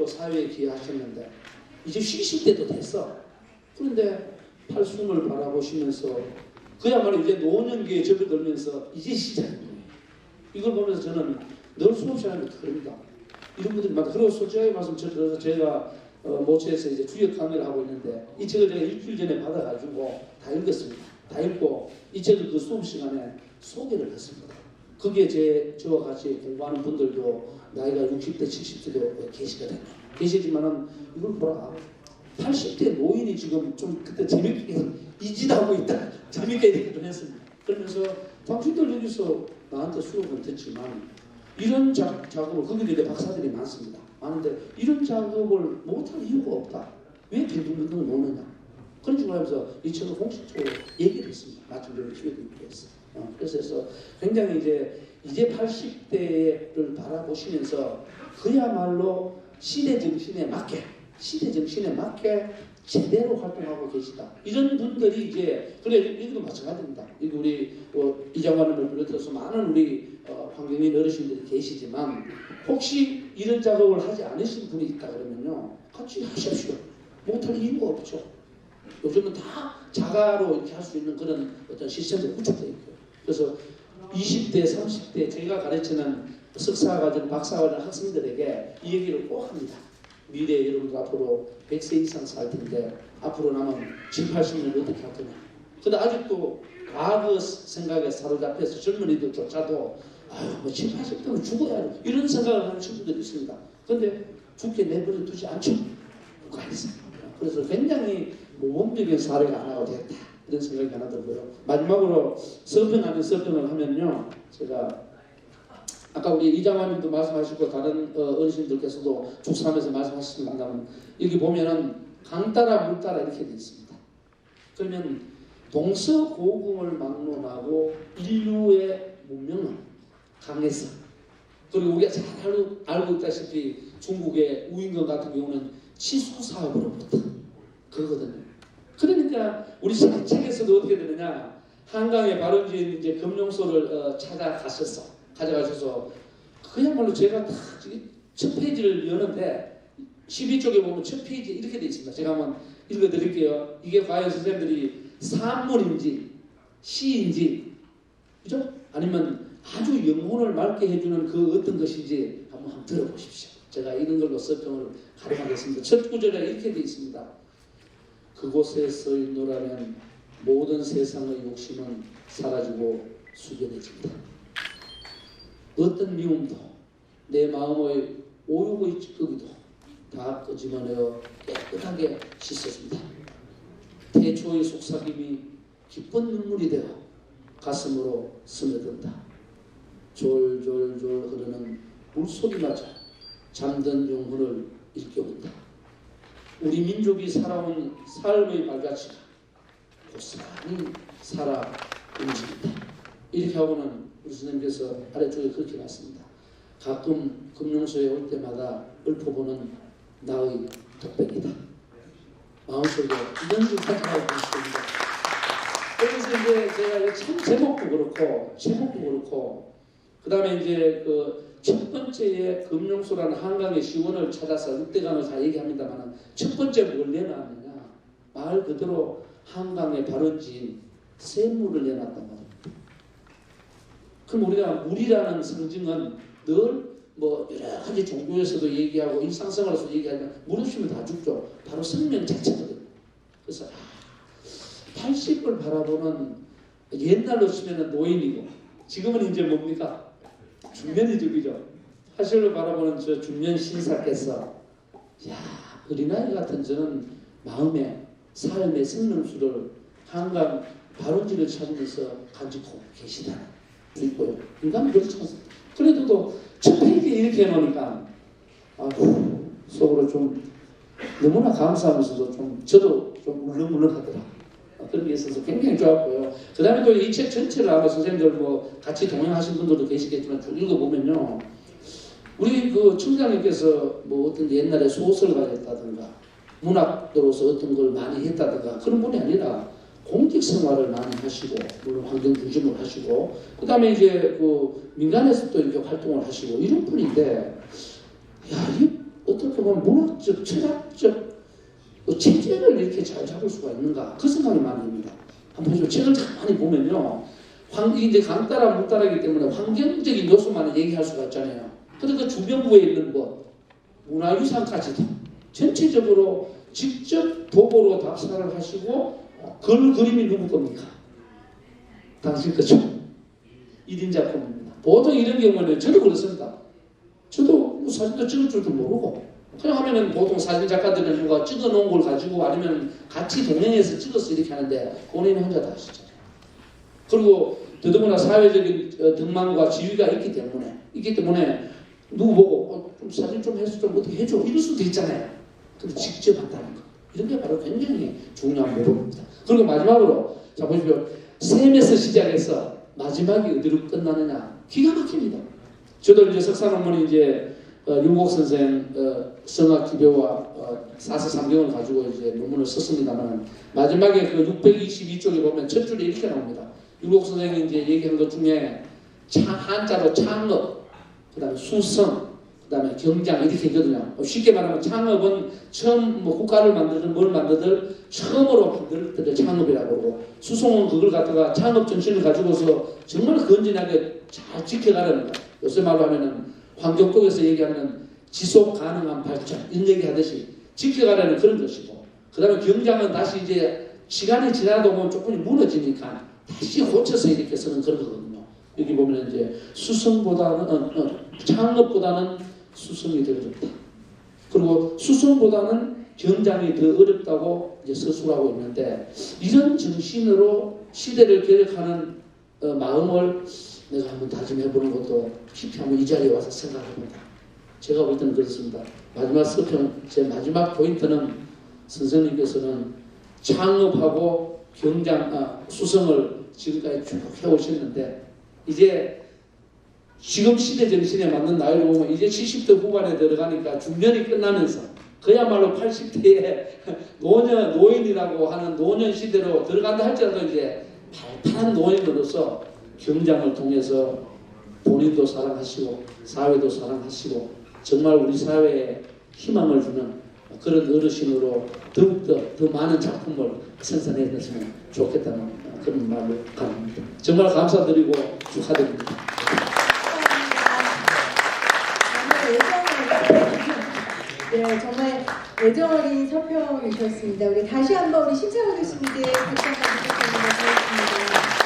적극적으로 사회에 기여하셨는데 이제 쉬실 때도 됐어. 그런데 팔순을 바라보시면서 그야말로 이제 노년기에 접어들면서 이제 시작입니다. 이걸 보면서 저는 늘 수없이 하는 게 그럽니다. 이런 분들이 많다. 그리고 솔직하게 말씀드려서 제가 어, 모처에서 이제 주역 강의를 하고 있는데 이 책을 제가 일주일 전에 받아가지고 다 읽었습니다. 다 읽고 이 책을 그 수업 시간에 소개를 했습니다. 그게 제 저와 같이 공부하는 분들도 나이가 60대, 70대도 계시거든요. 계시지만은 이걸 보라. 80대 노인이 지금 좀 그때 재밌게 이지하고 있다. 재밌게 얘기를 했습니다. 그러면서 당신들 여기서 나한테 수업을 듣지만 이런 작, 작업을 거기도 이제 박사들이 많습니다. 많은데 이런 작업을 못할 이유가 없다. 왜 빈둥빈둥 노느냐. 그런 식으로 하면서 이 책을 공식적으로 얘기를 했습니다. 마침 저희 기획을 했어. 어, 그래서 굉장히 이제 이제 80대를 바라보시면서 그야말로 시대 정신에 맞게 시대 정신에 맞게 제대로 활동하고 계시다. 이런 분들이 이제 그래 이것도 마찬가지입니다. 여기 우리 어, 이장관님을 비롯해서 많은 우리 어, 환경인 어르신들이 계시지만 혹시 이런 작업을 하지 않으신 분이 있다 그러면요 같이 하십시오. 못할 이유가 없죠. 요즘은 다 자가로 이렇게 할 수 있는 그런 어떤 시스템도 구축되어 있고요. 그래서 20대, 30대 제가 가르치는 석사과정, 박사과정 학생들에게 이 얘기를 꼭 합니다. 미래 여러분들 앞으로 100세 이상 살 텐데 앞으로 남은 7, 80년 어떻게 할 거냐. 근데 아직도 과거 생각에 사로잡혀서 젊은이들조차도 아유 뭐 7, 80대면 죽어야 돼. 이런 생각을 하는 친구들이 있습니다. 근데 죽게 내버려 두지 않죠. 있습니다. 그래서 굉장히 모범적인 사례가 하나가 되었다. 이런 생각이 하나 들고요. 마지막으로 서평하는 서평을 하면요. 제가 아까 우리 이장관님도 말씀하시고 다른 어, 어르신들께서도 축사하면서 말씀하셨습니다만 여기 보면은 강 따라 물 따라 이렇게 되어 있습니다. 그러면 동서고금을 막론하고 인류의 문명은 강에서 그리고 우리가 잘 알고, 알고 있다시피 중국의 우인경 같은 경우는 치수 사업으로부터 그거거든요. 그러니까 우리 책에서도 어떻게 되느냐 한강에 바른지은 이제 금룡소를 어, 찾아가셨어 가져가셔서 그야말로 제가 다첫 페이지를 여는데 12쪽에 보면 첫 페이지 이렇게 돼 있습니다. 제가 한번 읽어드릴게요. 이게 과연 선생님들이 산문인지 시인지 그죠? 아니면 아주 영혼을 맑게 해주는 그 어떤 것인지 한번, 한번 들어보십시오. 제가 이런 걸로 서평을 가름하겠습니다. 첫 구절에 이렇게 되어 있습니다. 그곳에 서 있노라면 모든 세상의 욕심은 사라지고 숙연해진다. 어떤 미움도 내 마음의 오욕의 찌꺼기도 다 끄집어내어 깨끗하게 씻어준다. 태초의 속삭임이 기쁜 눈물이 되어 가슴으로 스며든다. 졸졸졸 흐르는 물소리마저 잠든 영혼을 일깨운다. 우리 민족이 살아온 삶의 발자취가 고스란히 살아 움직인다. 이렇게 하고는 우리 선생님께서 아래쪽에 그렇게 놨습니다. 가끔 금룡소에 올 때마다 읊어보는 나의 독백이다. 마음속에 이런 생각하고 있습니다. 그래서 이제 제가 참 제목도 그렇고 제목도 그렇고 그 다음에 이제 그 첫 번째에 금룡소라는 한강의 시원을 찾아서 늑대간을 다 얘기합니다만 첫 번째 뭘 내놨느냐 말 그대로 한강에 바른지인 샘물을 내놨단 말입니다. 그럼 우리가 물이라는 상징은 늘 뭐 여러 가지 종교에서도 얘기하고 일상생활에서도 얘기하면 물 없으면 다 죽죠. 바로 생명 자체거든요. 그래서 80을 바라보는 옛날로 치면 노인이고 지금은 이제 뭡니까? 중년이죠, 사실로 바라보는 저 중년 신사께서 야 어린아이 같은 저는 마음에 삶의 생명수를 한강 바른지를 찾으면서 간직하고 계시다. 있고요. 그렇지 않습니다. 그래도 페이지에 이렇게 해놓으니까 아휴 속으로 좀 너무나 감사하면서도 좀 저도 좀 울렁울렁하더라. 그런 게 있어서 굉장히 좋았고요. 그 다음에 또 이 책 전체를 아마 선생님들 뭐 같이 동행하신 분들도 계시겠지만 쭉 읽어보면요. 우리 그 청장님께서 뭐 어떤 옛날에 소설가 했다든가 문학으로서 어떤 걸 많이 했다든가 그런 분이 아니라 공직 생활을 많이 하시고 물론 환경 중심을 하시고 그 다음에 이제 그 민간에서 또 이렇게 활동을 하시고 이런 분인데 야, 이 어떻게 보면 문학적, 철학적 그 체제를 이렇게 잘 잡을 수가 있는가 그 생각이 많이 듭니다. 한번 보시면 책을 참 많이 보면요. 환, 이제 강따라 무따라기 때문에 환경적인 요소만 얘기할 수가 있잖아요. 그러니까 주변부에 있는 것, 문화유산까지도 전체적으로 직접 도보로 답사를 하시고 글 그림이 누구 겁니까? 당신 거죠. 1인 작품입니다. 보통 이런 경우는 저도 그렇습니다. 저도 뭐 사진도 찍을 줄도 모르고 그냥 하면은 보통 사진 작가들은 누가 찍어 놓은 걸 가지고 아니면 같이 동행해서 찍어서 이렇게 하는데 본인은 혼자 다 하시잖아요. 그리고 더더구나 사회적인 어, 등망과 지위가 있기 때문에 있기 때문에 누구 보고 어, 좀 사진 좀 해서 좀 어떻게 해줘 이럴 수도 있잖아요. 근데 직접 한다는 거 이런 게 바로 굉장히 중요한 부분입니다. 그리고 마지막으로 자 보십시오. 셈에서 시작해서 마지막이 어디로 끝나느냐 기가 막힙니다. 저도 이제 석사 논문이 이제 어, 윤곡 선생 어, 성악 기교와 어, 사서 삼경을 가지고 이제 논문을 썼습니다만 마지막에 그 622쪽에 보면 첫 줄에 이렇게 나옵니다. 윤곡 선생이 이제 얘기한 것 중에 차, 한자로 창업, 그 다음에 수성, 그 다음에 경장 이렇게 있거든요. 어, 쉽게 말하면 창업은 처음 뭐 국가를 만들든 뭘 만들든 처음으로 만들 때를 창업이라고 그러고 수송은 그걸 갖다가 창업 정신을 가지고서 정말 건전하게 잘 지켜가려는 거예요. 요새 말로 하면은 환경 쪽에서 얘기하는 지속 가능한 발전 이런 얘기 하듯이 지켜가려는 그런 것이고 그 다음에 경장은 다시 이제 시간이 지나도 보면 조금 무너지니까 다시 고쳐서 이렇게 쓰는 그런 거거든요. 여기 보면 이제 수성보다는 어, 어, 창업보다는 수성이 더 어렵다. 그리고 수성보다는 경장이 더 어렵다고 이제 서술하고 있는데 이런 정신으로 시대를 개혁하는 어, 마음을 내가 한번 다짐해보는 것도 깊이 한번 이 자리에 와서 생각해본다. 제가 볼 때는 그렇습니다. 마지막 서평 제 마지막 포인트는 선생님께서는 창업하고 경장 아, 수성을 지금까지 쭉 해오셨는데 이제 지금 시대 정신에 맞는 나이로 보면 이제 70대 후반에 들어가니까 중년이 끝나면서 그야말로 80대에 노년 노인이라고 하는 노년 시대로 들어간다 할지라도 이제 발판한 노인으로서 경장을 통해서 본인도 사랑하시고 사회도 사랑하시고 정말 우리 사회에 희망을 주는 그런 어르신으로 더욱더 더 많은 작품을 생산해냈으면 좋겠다는 그런 말로 갑니다. 정말 감사드리고 축하드립니다. 네, 정말 애정 어린 서평이셨습니다. 우리 다시 한번 우리 심창호 교수님께 박수 한번 부탁드립니다. 고맙습니다.